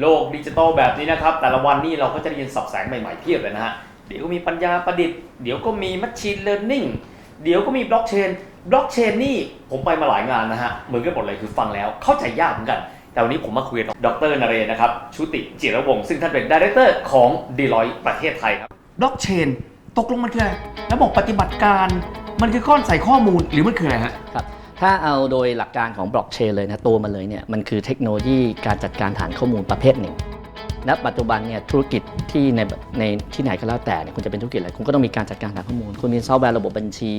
โลกดิจิตอลแบบนี้นะครับ แต่ละวันนี่เราก็จะได้ยินสับแสงใหม่ๆเพียบเลยนะฮะ เดี๋ยวก็มีปัญญาประดิษฐ์ เดี๋ยวก็มี Machine Learning เดี๋ยวก็มีบล็อกเชน บล็อกเชนนี่ผมไปมาหลายงานนะฮะ เหมือนกันหมดเลยคือฟังแล้วเข้าใจยากเหมือนกัน แต่วันนี้ผมมาคุยกับดรนเรศนะครับ ชุติจิรวงศ์ซึ่งท่านเป็นดีเรคเตอร์ของ Deloitte ประเทศไทยครับ บล็อกเชนตกลงมันคืออะไรระบบปฏิบัติการ มันคือก้อนใส่ข้อมูลหรือมันคืออะไรฮะ ครับ ถ้าเอาโดยหลักการของบล็อกเชนเลยนะตัวมันเลยเนี่ยมันคือเทคโนโลยีการจัดการฐานข้อมูลประเภทหนึ่งณปัจจุบันเนี่ยธุรกิจที่ในในที่ไหนก็แล้วแต่เนี่ยคุณจะเป็นธุรกิจอะไรคุณก็ต้องมีการจัดการฐานข้อมูล คุณมีซอฟต์แวร์ระบบบัญชี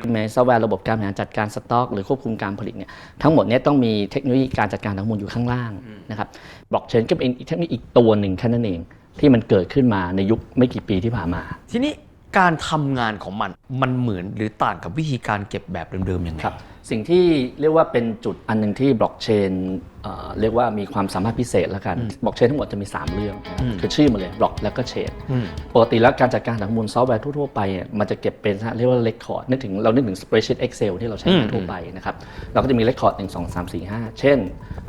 คุณมีซอฟต์แวร์ระบบการบริหารจัดการสต็อก หรือควบคุมการผลิตเนี่ยทั้งหมดเนี่ยต้องมีเทคโนโลยีการจัดการข้อมูลอยู่ข้างล่างนะครับบล็อกเชนก็เป็นเทคโนโลยีอีกตัวหนึ่งแค่นั้นเองที่มันเกิดขึ้นมาในยุคไม่กี่ปีที่ผ่านมา ทีนี้การทำงานของมันมันเหมือนหรือต่างกับวิธีการเก็บแบบเดิมๆยังไงครับ สิ่งที่เรียกว่าเป็นจุดอันหนึ่งที่บล็อกเชนเอ่อเรียกว่ามีความสามารถพิเศษแล้วกันบล็อกเชนทั้งหมดจะมี 3 เรื่องนะครับอืมคือชื่อมันเลยบล็อกแล้วก็เชนอืมปกติแล้วการจัดการฐานข้อมูลซอฟต์แวร์ทั่วๆไปอะมันจะเก็บเป็นเรียกว่าเรคคอร์ดนึกถึงเรานึกถึง spreadsheet Excel ที่เราใช้งานทั่วไปนะครับเราก็จะมีเรคคอร์ด1 2 3 4 5เช่น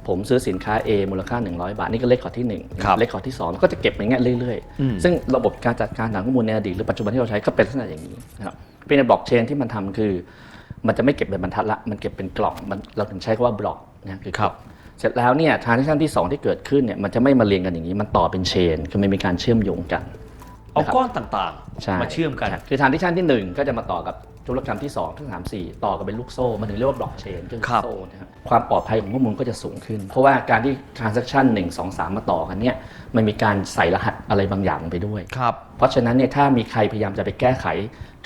ผมซื้อสินค้า A มูลค่า 100 บาท นี่ก็เรคคอร์ดที่1ครับเรคคอร์ดที่2แล้วก็จะเก็บอย่างเงี้ยเรื่อยอืมๆซึ่งระบบการจัดการฐานข้อมูลในอดีตหรือปัจจุบันที่เราใช้ก็เป็นลักษณะอย่างนี้นะครับเป็นในบล็อกเชนที่มันทำคือ มันจะไม่เก็บเป็นบรรทัดละ มันเก็บเป็นกล่องมันเราถึงใช้คำว่าบล็อกนะคือครับเสร็จแล้วเนี่ยทราน s ชันที่ 2 ที่เกิดขึ้นเนี่ยมันจะไม่มาเรียงกันอย่างนี้ มันต่อเป็นเชน คือมันมีการเชื่อมโยงกัน เอานะครับก้อนต่างใช่ๆมาเชื่อมกันใช่คือทราน s ชันที่ 1 ก็จะมาต่อกับ ธุรกรรมที่2ที่3 4 ต่อกันเป็นลูกโซ่ มันถึงเรียกว่าบล็อกเชนคือครับ โซ่นะครับความปลอดภัยของข้อมูลก็จะสูงขึ้น เพราะว่าการที่ทราน s ั c ชัน1 2 3 มาต่อกันเนี่ยมันมีการใส่รหัสอะไรบางอย่างลงไปด้วย ครับ เพราะฉะนั้นเนี่ยถ้ามีใครพยายามจะไปแก้ไข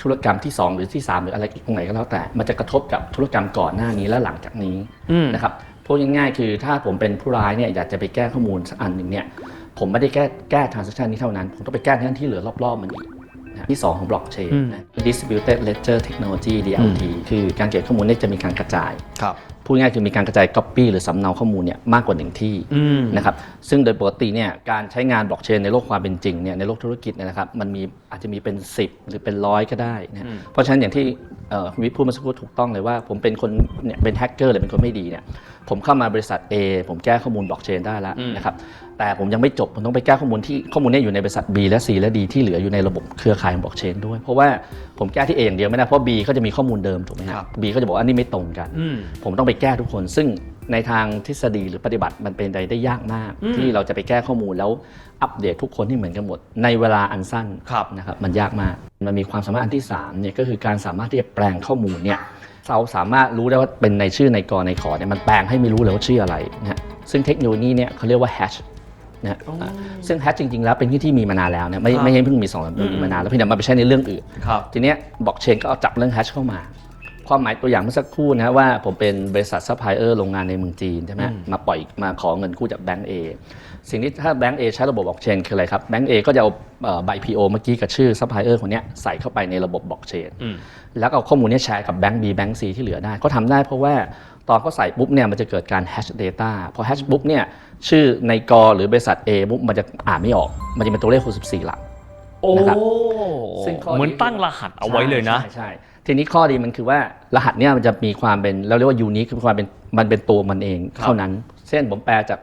ธุรกรรมที่ 2 หรือที่ 3 หรืออะไรอีกตรงไหนก็แล้วแต่ มันจะกระทบกับธุรกรรมก่อนหน้านี้และหลังจากนี้อืม นะครับพูดง่ายๆคือถ้าผมเป็นผู้ร้ายเนี่ยอยากจะไปแก้ข้อมูลสักอันหนึ่งเนี่ยผมไม่ได้แก้แก้ transaction นี้เท่านั้น ผมต้องไปแก้ทั้งที่เหลือรอบๆมันอีกนะ ที่ 2 ของ blockchain อืมนะ distributed ledger technology DLT คือการเก็บข้อมูลเนี่ยจะมีการกระจายครับ พูดง่ายๆคือมีการกระจาย copy หรือสำเนาข้อมูลเนี่ยมากกว่าหนึ่งที่อืมนะครับซึ่งโดยปกติเนี่ยการใช้งานบล็อกเชนในโลกความเป็นจริงเนี่ยในโลกธุรกิจเนี่ยนะครับมันมีอาจจะมีเป็น 10 หรือเป็นร้อยก็ได้นะอืมเพราะฉะนั้นอย่างที่เอ่อคุณวิทย์พูดเมาสักครู่ถูกต้องเลยว่า ผมเป็นคนเนี่ยเป็นแฮกเกอร์หรือเป็นคนไม่ดีเนี่ยผมเข้ามาบริษัท A ผมแก้ข้อมูลบล็อกเชนได้แล้วนะครับแต่ผมยังไม่จบผมต้องไปแก้ข้อมูลที่ข้อมูลเนี้อยู่ในบริษัท B และ C และ D ที่เหลืออยู่ในระบบเครือข่ายของบล็อกเชนด้วย เพราะว่าผมแก้ที่ A อย่างเดียวไม่ได้เพราะ B เขาจะมีข้อมูลเดิมถูกไหมครับ B เขาจะบอกว่าอันนี้ไม่ตรงกันอืมผมต้องไปแก้ทุกคน ซึ่งในทางทฤษฎีหรือปฏิบัติมันเป็นไปได้ยากมากที่เราจะไปแก้ข้อมูลแล้วอัปเดตทุกคนที่เหมือนกันหมด ในเวลาอันสั้น ครับ นะครับมันยากมาก มันมีความสามารถอันที่3เนี่ยก็คือการสามารถที่จะแปลงข้อมูลเนี่ยเราสามารถรู้ได้ว่าเป็นในชื่อในกรในขอเนี่ยมันแปลงให้ไม่รู้เลยว่าชื่ออะไรนะฮะซึ่งเทคโนโลยีเนี่ยเขาเรียกว่าแฮชนะฮะอ่าซึ่งแฮชจริง ๆ แล้วเป็นที่ที่มีมานานแล้วเนี่ยไม่ครับ ไม่ใช่เพิ่งมีสองสามปีมีมานานแล้วเพียงแต่มาไปใช้ในเรื่องอื่น ครับ ทีเนี้ยบล็อกเชนก็เอาจับเรื่องแฮชเข้ามา ความหมายตัวอย่างเมื่อสักครู่นะว่าผมเป็นบริษัทซัพพลายเออร์โรงงานในเมืองจีนใช่ไหมมาปล่อยมาขอเงินกู้จากแบงก์เอสิ่งที่ถ้าแบงก์เอใช้ระบบบล็อกเชนคืออะไรครับแบงก์เอก็จะเอาเอ่อใบพีโอเมื่อกี้กับชื่อซัพพลายเออร์คนเนี้ยใส่เข้าไปในระบบบล็อกเชนอืมแล้วก็เอาข้อมูลเนี้แชร์กับแบงก์บีแบงก์ซีที่เหลือได้เขาทำได้เพราะว่าตอนเขาใส่ปุ๊บเนี่ยมันจะเกิดการแฮช Data พอแฮชปุ๊บเนี่ยชื่อในกอหรือบริษัท A ปุ๊บมันจะอ่านไม่ออก มันจะเป็นตัวเลข64หลักโอ้ นะครับซึ่งข้อดีเหมือนตั้งรหัสเอาไว้เลยนะใช่ใช่ทีนี้ข้อดีมันคือว่ารหัสเนี่ยมันจะมีความเป็นเราเรียกว่ายูนิคคือความเป็นมันเป็นตัวมันเองครับเท่านั้น เช่นผมแปลจาก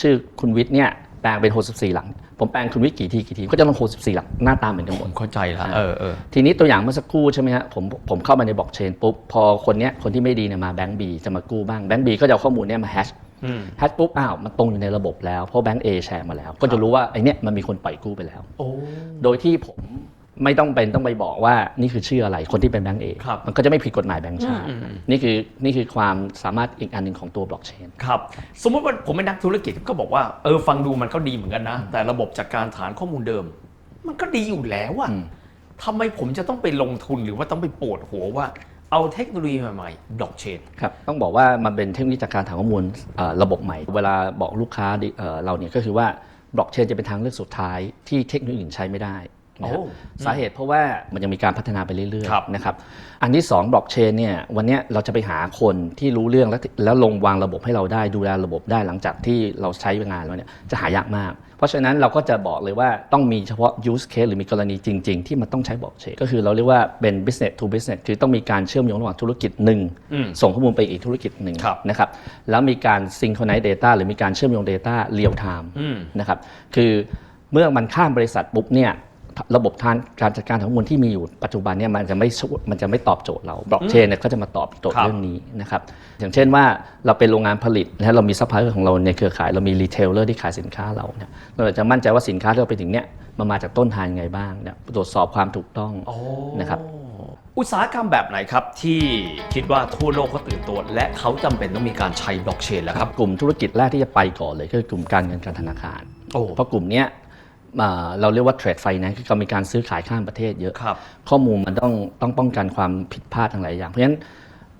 ชื่อคุณวิทย์เนี่ยแปลงเป็น64หลัง ผมแปลงคุณวิทย์กี่ทีกี่ทีก็จะต้อง64หลังหน้าตาเหมือนกันหมผดมเข้าใจแล้วเออเออทีนี้ตัวอย่างเมื่อสักครู่ใช่ไหมฮะผมผมเข้ามาในบล็อกเชนปุ๊บพอคนเนี้ยคนที่ไม่ดีเนี่ยมาแบงก์บีจะมากู้บ้างแบงก์บีก็จะเอาข้อมูลเนี้ยมาแฮชอืม แฮชปุ๊บอ้าวมันตรงอยู่ในระบบแล้วเพราะแบงก์เอแชร์มาแล้ว ก็จะรู้ว่าไอเนี้ยมันมีคนปล่อยกู้ไปแล้วโอ้โดยที่ผมไม่ต้องเป็นต้องไปบอกว่านี่คือชื่ออะไรคนที่เป็นแบงก์เอครับมันก็จะไม่ผิดกฎหมายแบงก์ชาติอืมอืมนี่คือนี่คือความสามารถอีกอันหนึ่งของตัวบล็อกเชนครับสมมติว่าผมเป็นนักธุรกิจก็บอกว่าเออฟังดูมันก็ดีเหมือนกันนะ แต่ระบบจัดการฐานข้อมูลเดิม มันก็ดีอยู่แล้วอะอืมทำไมผมจะต้องไปลงทุนหรือว่าต้องไปปวดหัวว่า เอาเทคโนโลยีใหม่ๆบล็อกเชนครับต้องบอกว่ามันเป็นเทคโนโลยีจากการฐานข้อมูลเอ่อระบบใหม่ เวลาบอกลูกค้าดิเอ่อเราเนี่ยก็คือว่าบล็อกเชนจะเป็นทางเลือกสุดท้ายที่เทคโนโลยีอื่นใช้ไม่ได้นะครับโอ้สาเหตุเพราะว่ามันยังมีการพัฒนาไปเรื่อยครับๆนะครับอันที่2บล็อกเชนเนี่ยวันเนี้ยเราจะไปหาคนที่รู้เรื่องแล้วแล้วลงวางระบบให้เราได้ดูแลระบบได้หลังจากที่เราใช้งานแล้วเนี่ยจะหายากมาก เพราะฉะนั้นเราก็จะบอกเลยว่าต้องมีเฉพาะ use case หรือมีกรณีจริง ๆ ที่มันต้องใช้บล็อกเชนก็คือเราเรียกว่าเป็น business to business คือต้องมีการเชื่อมโยงระหว่างธุรกิจหนึ่งอืมส่งข้อมูลไปอีกธุรกิจหนึ่งครับนะครับแล้วมีการ synchronize data หรือมีการเชื่อมโยง data real time อืมนะครับคือเมื่อมันข้ามบริษัทปุ๊บเนี่ย ระบบทางการจัดการข้อมูลที่มีอยู่ปัจจุบันเนี่ยมันจะไม่ช่วยมันจะไม่ตอบโจทย์เราบล็อกเชนเนี่ยก็จะมาตอบโจทย์ครับเรื่องนี้นะครับอย่างเช่นว่าเราเป็นโรงงานผลิตและเรามีซัพพลายเออร์ของเราในเครือข่ายเรามีรีเทลเลอร์ที่ขายสินค้าเราเนี่ยเราจะมั่นใจว่าสินค้าที่เราไปถึงเนี่ยมันมาจากต้นทางยังไงบ้างเนี่ยตรวจสอบความถูกต้องโอ้นะครับอุตสาหกรรมแบบไหนครับ ที่คิดว่าทั่วโลกเขาตื่นตัว และเขาจำเป็นต้องมีการใช้บล็อกเชนแล้วครับ กลุ่มธุรกิจแรกที่จะไปก่อนเลยก็คือกลุ่มการเงินการธนาคารโอ้เพราะกลุ่มเนี้ยอ่า เราเรียกว่าเทรดไฟแนนซ์คือเขามีการซื้อขายข้ามประเทศเยอะครับข้อมูลมันต้องต้องป้องกันความผิดพลาดทั้งหลายอย่าง เพราะฉะนั้น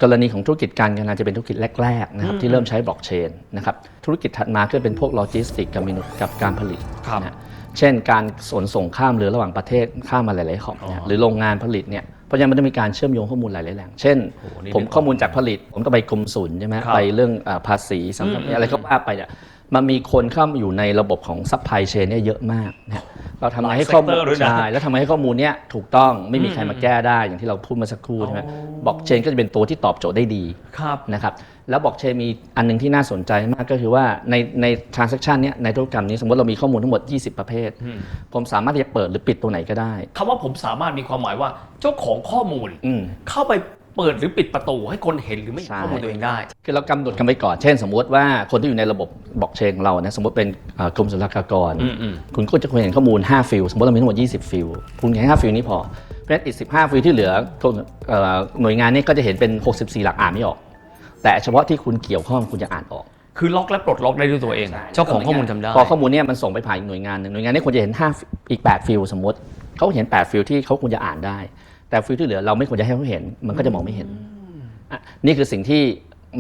กรณีของธุรกิจการเงินจะเป็นธุรกิจแรกๆนะครับที่เริ่มใช้บล็อกเชนนะครับธุรกิจถัดมาก็เป็นพวกโลจิสติกกับมินุกับการผลิตครับนะเช่น การขนส่งข้ามเรือระหว่างประเทศข้ามมาหลายๆของเนี่ยหรือโรงงานผลิตเนี่ยเพราะฉะนั้นมันต้องมีการเชื่อมโยงข้อมูลหลายๆแหล่งเช่นโอ้โหนี่ผมเป็นข้อมูลจากผลิต ผมต้องไปกรมศุลใช่ไหมครับไปเรื่องอาภาษีสัมภาระอะไรก็ว่าไปเนี่ย มันมีคนเข้ามาอยู่ในระบบของซัพพลายเชนเนี่ยเยอะมากนะเราทำไงให้ข้อมูลหลาย sector ด้วยนะใช่แล้วทำไงให้ข้อมูลเนี้ยถูกต้องไม่มีใครมาแก้ได้อย่างที่เราพูดเมาสักครู่ใช่ไหมบล็อกเชนก็จะเป็นตัวที่ตอบโจทย์ได้ดี ครับ นะครับแล้วบล็อกเชนมีอันหนึงที่น่าสนใจมากก็คือว่าในใน transaction เนี้ยในธุรกรรมนี้สมมติเรามีข้อมูลทั้งหมด 20 ประเภทผมสามารถที่จะเปิดหรือปิดตัวไหนก็ได้ คำว่าผมสามารถมีความหมายว่าเจ้าของข้อมูล อืมเข้าไป เปิดหรือปิดประตูให้คนเห็นหรือไม่เห็นใช่ ข้อมูลตัวเองได้ คือเรากำหนดกันไปก่อน เช่น สมมติว่าคนที่อยู่ในระบบบล็อกเชนของเรานะสมมติเป็นเอ่อกรมศุลกากร อืมอืม คุณก็จะควรเห็นข้อมูล 5 ฟิล สมมติเรามีทั้งหมด 20 ฟิล คุณแค่5ฟิลนี้พอ เพราะฉะนั้นอีก 15 ฟิลที่เหลือเอ่อหน่วยงานนี้ก็จะเห็นเป็น 64 หลักอ่านไม่ออก แต่เฉพาะที่คุณเกี่ยวข้องคุณจะอ่านออกคือล็อกและปลดล็อกได้ด้วยตัวเอง เจ้าของข้อมูลทำได้ พอข้อมูลเนี่ยมันส่งไปผ่านอีกหน่วยงานหนึ่งหน่วยงานนี้ควรจะเห็น 5 อีก 8 ฟิลสมมติเขาเห็น 8 ฟิลที่เขาควรจะอ่านได้ แต่ฟิลที่เหลือเราไม่ควรจะให้เขาเห็น มันก็จะมองไม่เห็นอะนี่คือสิ่งที่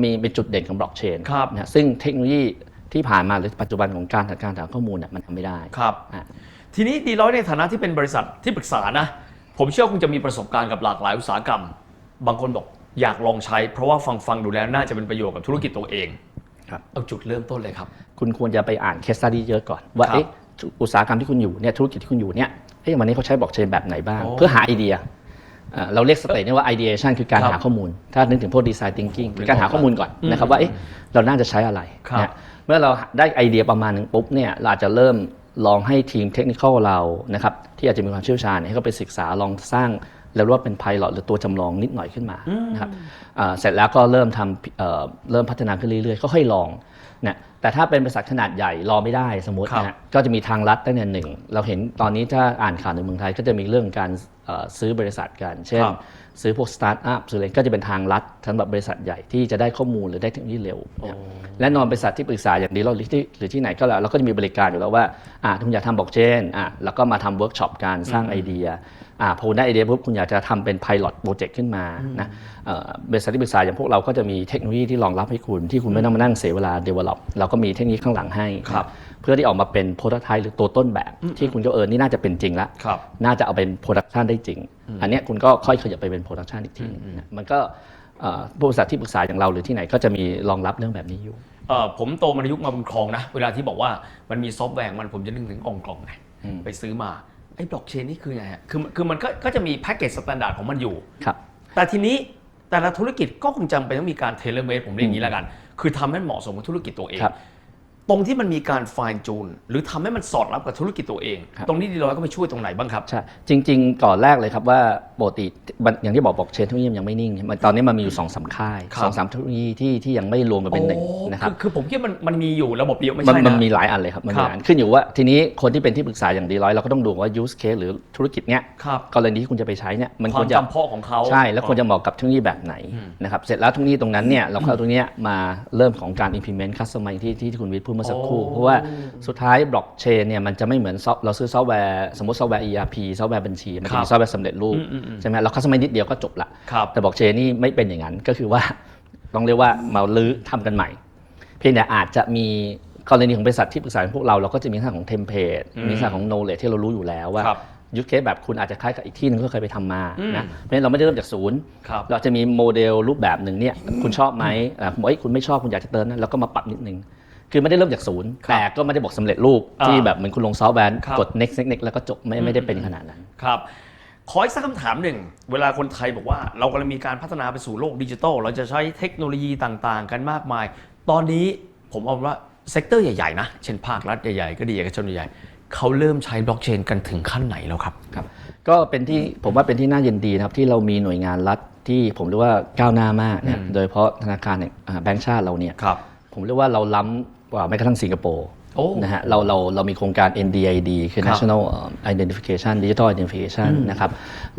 มีเป็นจุดเด่นของบล็อกเชนครับ นะซึ่งเทคโนโลยีที่ผ่านมาหรือปัจจุบันของการจัดการฐานข้อมูลเนี่ยมันทำไม่ได้ ครับอะทีนี้ดีร้อยในฐานะที่เป็นบริษัทที่ปรึกษานะ ผมเชื่อว่าคงจะมีประสบการณ์กับหลากหลายอุตสาหกรรม บางคนบอกอยากลองใช้ เพราะว่าฟังฟังดูแล้วน่าจะเป็นประโยชน์กับธุรกิจตัวเองครับ เอาจุดเริ่มต้นเลยครับ คุณควรจะไปอ่านเคสตัดดี้เยอะก่อน ว่าครับเอ๊ะอุตสาหกรรมที่คุณอยู่เนี่ยธุรกิจที่คุณอยู่เนี่ยเอ๊ะวันนี้เขาใช้บล็อกเชนแบบไหนบ้าง โอ้ เพื่อหาไอเดียอ่า เราเรียกสเตจนี่ว่า ideation คือการครับหาข้อมูล ถ้านึกถึงพวก design thinking คือการหาข้อมูลก่อนอืมนะครับว่าเอ๊ะเราน่าจะใช้อะไรครับนะเมื่อเราได้ไอเดียประมาณหนึ่งปุ๊บเนี่ยเราอาจจะเริ่มลองให้ทีมเทคนิคเรานะครับที่อาจจะมีความเชี่ยวชาญเนี่ยให้เขาไปศึกษาลองสร้างแล้วเรียกว่าเป็น pilot หรือตัวจำลองนิดหน่อยขึ้นมานะครับอ่าเสร็จแล้วก็เริ่มทำเอ่อเริ่มพัฒนาขึ้นเรื่อยๆค่อยๆลองนะ แต่ถ้าเป็นบริษัทขนาดใหญ่รอไม่ได้สมมติครับนะฮะก็จะมีทางลัดตั้งแต่หนึ่งเราเห็นตอนนี้ถ้าอ่านข่าวในเมืองไทยก็จะมีเรื่องการเอ่อซื้อบริษัทกันเช่นครับซื้อพวกสตาร์ทอัพซื้ออะไรก็จะเป็นทางลัดสำหรับบริษัทใหญ่ที่จะได้ข้อมูลหรือได้เทคโนโลยีเร็วนะครับและนอนบริษัทที่ปรึกษาอย่างดีเราหรือที่หรือที่ไหนก็แล้วเราก็จะมีบริการอยู่แล้วว่าอ่าคุณอยากทำบล็อกเชนอ่าแล้วก็มาทำเวิร์กช็อปการสร้างไอเดียอ่าพอคุณได้ไอเดียปุ๊บคุณอยากจะทำเป็นพ i l o t โปรเจกต์ขึ้นมานะเอ่อบริษัทที่ปรึกษาอย่างพวกเราก็จะมีเทคโนโลยีที่รองรับให้คุณที่คุณไม่ต้องมานั่งเสียเวลา develop เราก็มีเทคโนโลยีข้างหลังให้ครับเพื่อที่ออกมาเป็นโปรโตไทป์หรือตัวต้นแบบ ที่คุณก็เออนี่น่าจะเป็นจริงแล้วครับน่าจะเอาเป็นโปรดักชันได้จริง อันเนี้ยคุณก็ค่อยขยับไปเป็นโปรดักชันอีกทีหนึงนะมันก็เอ่อบริษัทที่ปรึกษาอย่างเราหรือที่ไหนก็จะมีรองรับเรื่องแบบนี้อยู่เอ่อผมโตมาในยุคมาบุญครองนะ เวลาที่บอกว่ามันมีซอฟต์แวร์ของมันผมจะนึกถึงกล่องกล่องไงไปซื้อมาไอ้บล็อกเชนนี่คือไงฮะคือคือมันก็ก็จะมีแพ็กเกจสแตนดาร์ดของมันอยู่ครับแต่ทีนี้ แต่ละธุรกิจก็คงจำเป็นต้องมีการเทเลเมดผมเรียกอย่างนี้แล้วกัน คือทำให้เหมาะสมกับธุรกิจตัวเองครับ ตรงที่มันมีการ fine tune หรือทำให้มันสอดรับกับธุรกิจตัวเองครับตรงนี้ดีร้อยก็ไปช่วยตรงไหนบ้างครับใช่จริง ๆ ก่อนแรกเลยครับว่าปกติมันอย่างที่บอกบอกเชนเทคโนโลยีมันยังไม่นิ่งมันตอนนี้มันมีอยู่สองสามค่ายครับสองสามเทคโนโลยีที่ที่ยังไม่รวมกันเป็นหนึ่งโอ้นะครับอคือผมคิดว่ามันมันมีอยู่ระบบเดียวไม่มันใช่มันนะมีหลายอันเลยครับมันครัมีบหลายอันขึ้นอยู่ว่าทีนี้คนที่เป็นที่ปรึกษาอย่างดีร้อยเราก็ต้องดูว่า use case หรือธุรกิจเนี้ยครับกรณีที่คุณจะไปใช้เนี่ยมันคคววารมจะจำเพาะของเขาใช่แล้วควรจะเหมาะกับเทคโนโลยีแบบไหนนะครับเสร็จแล้วเทคโนโลยีตรงนั้นเนี่ยเราก็เอาตรงเนี้ยมาเริ่มของการ implement customer ที่ที่ที่คุณวิทย์พูดเมื่อสักครู่โอ้เพราะว่าสุดท้ายบล็อกเชนเนี่ยมันจะไม่เหมือนซอฟเราซื้อซอฟต์แวร์สมมติซอฟต์แวร์ ERP ซอฟต์แวร์บัญชีมันจะมีซอฟต์แวร์สำเร็จรูปใช่ไหมเรา customer นิดเดียวก็จบละครับแต่บล็อกเชนนี่ไม่เป็นอย่างนั้นก็คือว่าต้องเรียกว่ามาลื้อทำกันใหม่ เพียงแต่อาจจะมีกรณีของบริษัทที่ปรึกษาพวกเราเราก็จะมีลักษณะของเทมเพลตมีลักษณะของ knowledge ที่เรารู้อยู่แล้วว่าครับยูเคสแบบคุณอาจจะคล้ายกับอีกที่หนึงก็เคยไปทำมานะเพราะฉะนั้นเราไม่ได้เริ่มจากศูนย์ครับเราจะมีโมเดลรูปแบบหนึ่งเนี่ยคุณชอบไหมอ่าผมบอกเอ้ยคุณไม่ชอบคุณอยากจะเติมนั้นเราก็มาปรับนิดนึง คือไม่ได้เริ่มจากศูนย์ครับแต่ก็ไม่ได้บอกสำเร็จรูปอ่าที่แบบเหมือนคุณลงซอฟต์แวร์ครับ กด next next next แล้วก็จบไม่ไม่ได้เป็นขนาดนั้น ครับ ขออีกสักคำถามหนึ่ง เวลาคนไทยบอกว่าเรากำลังมีการพัฒนาไปสู่โลกดิจิทัล เราจะใช้เทคโนโลยีต่างๆ กันมากมาย ตอนนี้ผมเอาว่าเซกเตอร์ใหญ่ ๆ นะ เช่นภาครัฐใหญ่ ๆ ก็ดีเอกชนใหญ่ๆเขาเริ่มใช้บล็อกเชนกันถึงขั้นไหนแล้วครับ ครับก็เป็นที่ผมว่าเป็นที่น่ายินดีนะครับที่เรามีหน่วยงานรัฐที่ผมเรียกว่าก้าวหน้า มากเนี่ยอืมโดยเฉพาะธนาคารแห่งอ่าแบงก์ชาติเราเนี่ยครับ ผมเรียกว่าเราล้ำกว่าแม้กระทั่งสิงคโปร์โอ้นะฮะเราเราเรามีโครงการ NDID คือครับ National เอ่อ Identification Digital Identification อืมนะครับ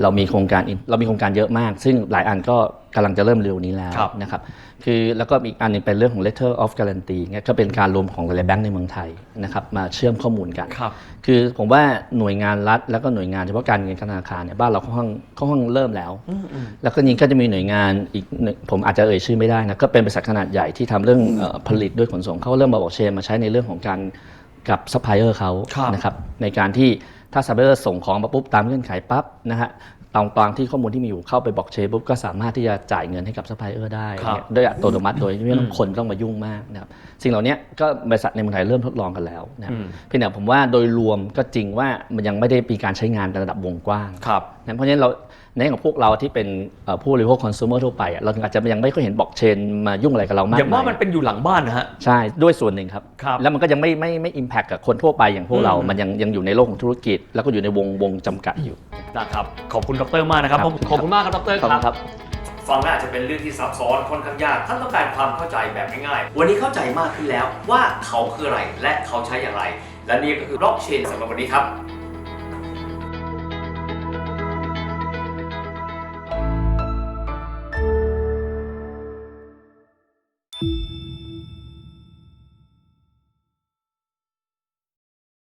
เรามีโครงการเรามีโครงการเยอะมาก ซึ่งหลายอันก็ กำลังจะเริ่มเร็วนี้แล้วครับนะครับคือแล้วก็อีกอันหนึงเป็นเรื่องของ Letter of Guarantee เนี่ยก็เป็นการรวมของหลายๆแบงก์ในเมืองไทยนะครับมาเชื่อมข้อมูลกันครับคือผมว่าหน่วยงานรัฐแล้วก็หน่วยงานเฉพาะการเงินธนาคารเนี่ยบ้านเราค่อนข้างค่อนข้างเริ่มแล้ว แล้วก็นี้ก็จะมีหน่วยงานอีกหนึ่งผมอาจจะเอ่ยชื่อไม่ได้นะก็เป็นบริษัทขนาดใหญ่ที่ทำเรื่องเอ่อผลิตด้วยขนส่งเขาก็เริ่มมาบอกเชนมาใช้ในเรื่องของการกับซัพพลายเออร์เขาครับนะครับในการที่ถ้าซัพพลายเออร์ส่งของมาปุ๊บตามเงื่อนไขปั๊บนะฮะ ตามตามที่ข้อมูลที่มีอยู่เข้าไปบอกเชนปุ๊บก็สามารถที่จะจ่ายเงินให้กับซัพพลายเออร์ได้ครับเนี่ยโดยอัตโนมัติโดยไม่ต้องคนต้องมายุ่งมากนะครับสิ่งเหล่านี้ก็บริษัทในเมืองไทยเริ่มทดลองกันแล้วนะครับอืมเพียงแต่ผมว่าโดยรวมก็จริงว่ามันยังไม่ได้มีการใช้งานในระดับวงกว้าง ครับนะ เพราะฉะนั้นเราในของพวกเราที่เป็นเอ่อผู้บริโภคคอน sumer ทั่วไปอะเราอาจจะยังไม่ค่อยเห็นบล็อกเชนมายุ่งอะไรกับเรามากอย่างว่ามามันเป็นอยู่หลังบ้านนะฮะใช่ด้วยส่วนหนึ่งครับครับ แล้วมันก็ยังไม่ไม่ไม่อิมแพคกับคนทั่วไปอย่างพวกเราอืมมันยังยังอยู่ในโลกของธุรกิจ แล้วก็อยู่ในวงวงจำกัดอยู่นะครับขอบคุณดรมากนะครับครับขอบคุณมากครับดรขอบคุณครับฟังน่าจะเป็นเรื่องที่ซับซ้อนค่อนข้างยาก ท่านต้องการความเข้าใจแบบง่ายๆ วันนี้เข้าใจมากขึ้นแล้วว่าเขาคืออะไรและเขาใช้อย่างไร และนี่ก็คือบล็อกเชนสำหรับวันนี้ครับ